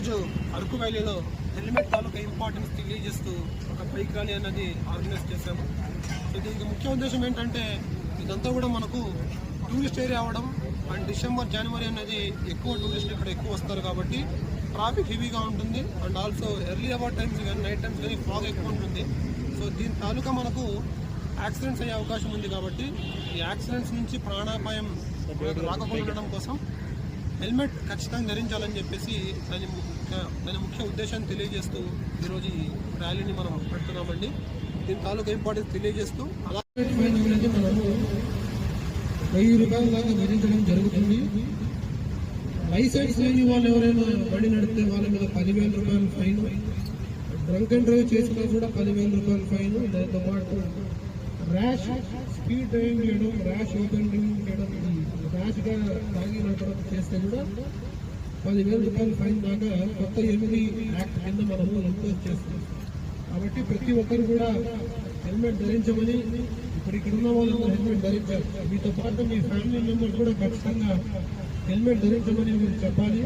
ఈరోజు అరకు వ్యాలీలో హెల్మెట్ తాలూకా ఇంపార్టెన్స్ తెలియజేస్తూ ఒక బైక్ ర్యాలీ అనేది ఆర్గనైజ్ చేశాము. సో దీనికి ముఖ్య ఉద్దేశం ఏంటంటే ఇదంతా కూడా మనకు టూరిస్ట్ ఏరియా అవ్వడం అండ్ డిసెంబర్ జనవరి అనేది ఎక్కువ టూరిస్టులు ఇక్కడ ఎక్కువ వస్తారు కాబట్టి ట్రాఫిక్ హెవీగా ఉంటుంది and also early hour times కానీ నైట్ టైమ్స్ కానీ ఫాగ్ ఎక్కువ ఉంటుంది. సో దీని తాలూకా మనకు యాక్సిడెంట్స్ అయ్యే అవకాశం ఉంది కాబట్టి ఈ యాక్సిడెంట్స్ నుంచి ప్రాణాపాయం మనకు రాకుండా ఉండడం కోసం హెల్మెట్ ఖచ్చితంగా ధరించాలని చెప్పేసి దాని ముఖ్య దాని ముఖ్య ఉద్దేశాన్ని తెలియజేస్తూ ఈరోజు ఈ ర్యాలీని మనం పెడుతున్నామండి. దీని తాలూకా ఇంపార్టెన్స్ తెలియజేస్తూ అలాగే ఫైన్ మనము వెయ్యి రూపాయల దాకా విధించడం జరుగుతుంది. లైసెన్స్ లేని వాళ్ళు ఎవరైనా బండి నడిపితే వాళ్ళ మీద పదివేల రూపాయల ఫైన్. డ్రంక్ అండ్ డ్రైవ్ చేసినా కూడా పదివేల రూపాయల ఫైన్. దాంతో పాటు ర్యాష్ స్పీడ్ డ్రైవింగ్ చేయడం ర్యాష్ ఓపెన్ డ్రైవింగ్ చేయడం ర్యాష్గా తాగిన తర్వాత చేస్తే కూడా పదివేల రూపాయలు ఫైన్ దాకా కొత్త ఎనిమిది యాక్ట్ కింద మనము ఎంపోజ్ చేస్తాం కాబట్టి ప్రతి ఒక్కరు కూడా హెల్మెట్ ధరించమని ఇప్పుడు ఇక్కడ ఉన్న వాళ్ళందరూ హెల్మెట్ ధరించారు. మీతో పాటు మీ ఫ్యామిలీ మెంబర్స్ కూడా ఖచ్చితంగా హెల్మెట్ ధరించమని మీరు చెప్పాలి.